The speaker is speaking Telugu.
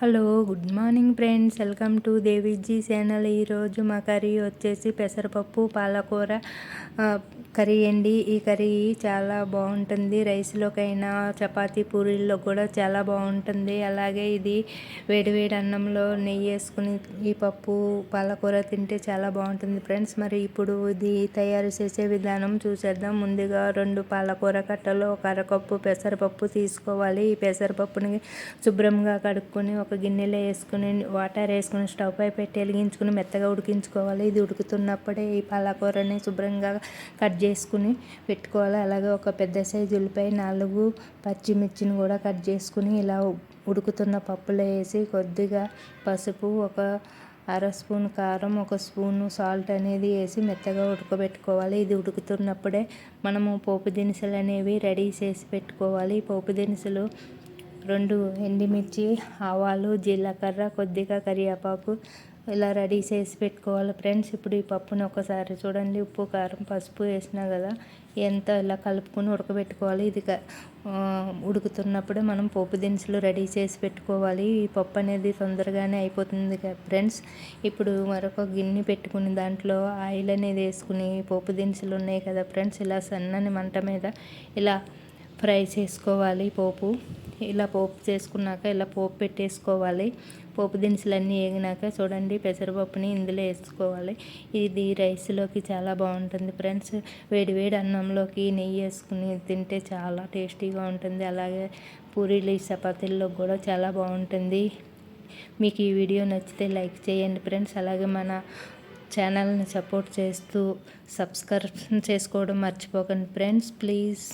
Hello good morning friends. Welcome to Deviji channel. ఈరోజు మా కర్రీ వచ్చేసి పెసరపప్పు పాలకూర కర్రీ అండి. ఈ కర్రీ చాలా బాగుంటుంది. రైస్లోకైనా చపాతీ పూరీల్లో కూడా చాలా బాగుంటుంది. అలాగే ఇది వేడివేడి అన్నంలో నెయ్యి వేసుకుని ఈ పప్పు పాలకూర తింటే చాలా బాగుంటుంది ఫ్రెండ్స్. మరి ఇప్పుడు ఇది తయారు చేసే విధానం చూసేద్దాం. ముందుగా రెండు పాలకూర కట్టలు ఒక అరకప్పు పెసరపప్పు తీసుకోవాలి. ఈ పెసరపప్పుని శుభ్రంగా కడుక్కొని ఒక గిన్నెలో వేసుకుని వాటర్ వేసుకుని స్టవ్ పై పెట్టి వెలిగించుకుని మెత్తగా ఉడికించుకోవాలి. ఇది ఉడుకుతున్నప్పుడే ఈ పాలకూరని శుభ్రంగా కట్ చేసుకుని పెట్టుకోవాలి. అలాగే ఒక పెద్ద సైజు ఉల్లిపాయ నాలుగు పచ్చిమిర్చిని కూడా కట్ చేసుకుని ఇలా ఉడుకుతున్న పప్పులో వేసి కొద్దిగా పసుపు ఒక అర స్పూన్ కారం ఒక స్పూను సాల్ట్ అనేది వేసి మెత్తగా ఉడకబెట్టుకోవాలి. ఇది ఉడుకుతున్నప్పుడే మనము పోపు దినుసులు అనేవి రెడీ చేసి పెట్టుకోవాలి. పోపు దినుసులు రెండు ఎండుమిర్చి ఆవాలు జీలకర్ర కొద్దిగా కరివేపాకు ఇలా రెడీ చేసి పెట్టుకోవాలి ఫ్రెండ్స్. ఇప్పుడు ఈ పప్పుని ఒకసారి చూడండి. ఉప్పు కారం పసుపు వేసినా కదా ఎంత ఇలా కలుపుకొని ఉడకబెట్టుకోవాలి. ఇది ఉడుకుతున్నప్పుడే మనం పోపు దినుసులు రెడీ చేసి పెట్టుకోవాలి. ఈ పప్పు అనేది తొందరగానే అయిపోతుంది ఫ్రెండ్స్. ఇప్పుడు మరొక గిన్నె పెట్టుకుని దాంట్లో ఆయిల్ అనేది వేసుకుని పోపు దినుసులు ఉన్నాయి కదా ఫ్రెండ్స్. ఇలా సన్నని మంట మీద ఇలా ఫ్రై చేసుకోవాలి పోపు. ఇలా పోపు చేసుకున్నాక ఇలా పోపు పెట్టేసుకోవాలి. పోపు దినుసులన్నీ వేగినాక చూడండి పెసరపప్పుని ఇందులో వేసుకోవాలి. ఇది రైస్లోకి చాలా బాగుంటుంది ఫ్రెండ్స్. వేడి వేడి అన్నంలోకి నెయ్యి వేసుకుని తింటే చాలా టేస్టీగా ఉంటుంది. అలాగే పూరీలు చపాతీల్లో కూడా చాలా బాగుంటుంది. మీకు ఈ వీడియో నచ్చితే లైక్ చేయండి ఫ్రెండ్స్. అలాగే మన ఛానల్ని సపోర్ట్ చేస్తూ సబ్స్క్రైబ్ చేసుకోవడం మర్చిపోకండి ఫ్రెండ్స్. ప్లీజ్.